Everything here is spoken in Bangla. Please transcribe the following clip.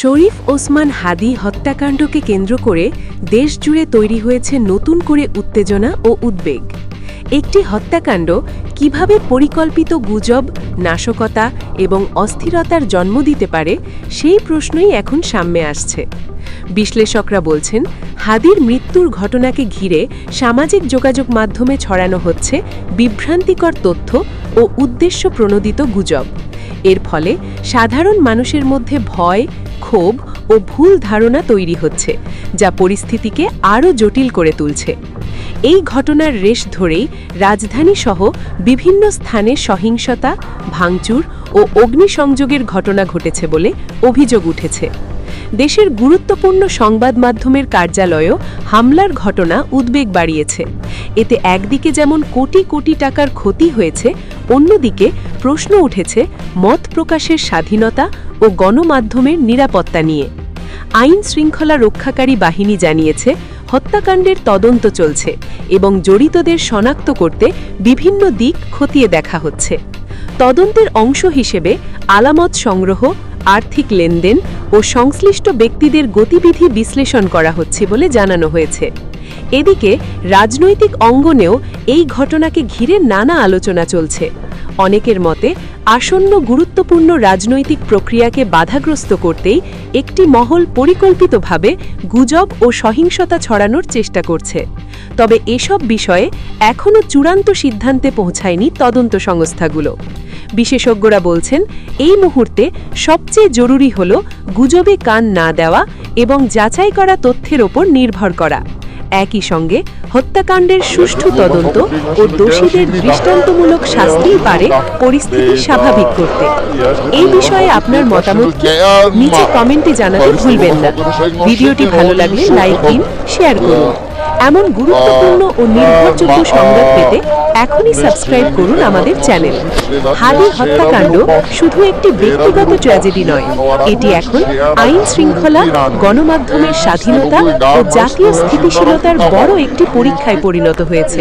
শরীফ ওসমান হাদি হত্যাকাণ্ডকে কেন্দ্র করে দেশজুড়ে তৈরি হয়েছে নতুন করে উত্তেজনা ও উদ্বেগ। একটি হত্যাকাণ্ড কীভাবে পরিকল্পিত গুজব, নাশকতা এবং অস্থিরতার জন্ম দিতে পারে, সেই প্রশ্নই এখন সামনে আসছে। বিশ্লেষকরা বলছেন, হাদির মৃত্যুর ঘটনাকে ঘিরে সামাজিক যোগাযোগ মাধ্যমে ছড়ানো হচ্ছে বিভ্রান্তিকর তথ্য ও উদ্দেশ্য প্রণোদিত গুজব। এর ফলে সাধারণ মানুষের মধ্যে ভয়, ক্ষোভ ও ভুল ধারণা তৈরি হচ্ছে, যা পরিস্থিতিকে আরও জটিল করে তুলছে। এই ঘটনার রেশ ধরেই রাজধানী সহ বিভিন্ন স্থানে সহিংসতা, ভাঙচুর ও অগ্নিসংযোগের ঘটনা ঘটেছে বলে অভিযোগ উঠেছে। দেশের গুরুত্বপূর্ণ সংবাদ মাধ্যমের কার্যালয়েও হামলার ঘটনা উদ্বেগ বাড়িয়েছে। এতে একদিকে যেমন কোটি কোটি টাকার ক্ষতি হয়েছে অন্যদিকে প্রশ্ন উঠেছে মত প্রকাশের স্বাধীনতা ও গণমাধ্যমের নিরাপত্তা নিয়ে। আইন শৃঙ্খলা রক্ষাকারী বাহিনী জানিয়েছে, হত্যাকাণ্ডের তদন্ত চলছে এবং জড়িতদের শনাক্ত করতে বিভিন্ন দিক খতিয়ে দেখা হচ্ছে। তদন্তের অংশ হিসেবে আলামত সংগ্রহ, আর্থিক লেনদেন ও সংশ্লিষ্ট ব্যক্তিদের গতিবিধি বিশ্লেষণ করা হচ্ছে বলে জানানো হয়েছে। এদিকে রাজনৈতিক অঙ্গনেও এই ঘটনাকে ঘিরে নানা আলোচনা চলছে। অনেকের মতে, আসন্ন গুরুত্বপূর্ণ রাজনৈতিক প্রক্রিয়াকে বাধাগ্রস্ত করতেই একটি মহল পরিকল্পিতভাবে গুজব ও সহিংসতা ছড়ানোর চেষ্টা করছে। তবে এসব বিষয়ে এখনও চূড়ান্ত সিদ্ধান্তে পৌঁছায়নি তদন্ত সংস্থাগুলো। বিশেষজ্ঞরা বলছেন, এই মুহূর্তে সবচেয়ে জরুরি হল গুজবে কান না দেওয়া এবং যাচাই করা তথ্যের ওপর নির্ভর করা। একই সঙ্গে হত্যাকাণ্ডের সুষ্ঠু তদন্ত ও দোষীদের দৃষ্টান্তমূলক শাস্তিই পারে পরিস্থিতি স্বাভাবিক করতে। এই বিষয়ে আপনার মতামত নিচে কমেন্টে জানাতে ভুলবেন না। ভিডিওটি ভালো লাগলে লাইক দিন, শেয়ার করুন। এমন গুরুত্বপূর্ণ ও নির্ভরযোগ্য সংবাদ পেতে এখনই সাবস্ক্রাইব করুন আমাদের চ্যানেল হাদি হত্যাকাণ্ড শুধু একটি ব্যক্তিগত ট্র্যাজেডি নয় এটি এখন আইন শৃঙ্খলা গণমাধ্যমের স্বাধীনতা ও জাতীয় স্থিতিশীলতার বড় একটি পরীক্ষায় পরিণত হয়েছে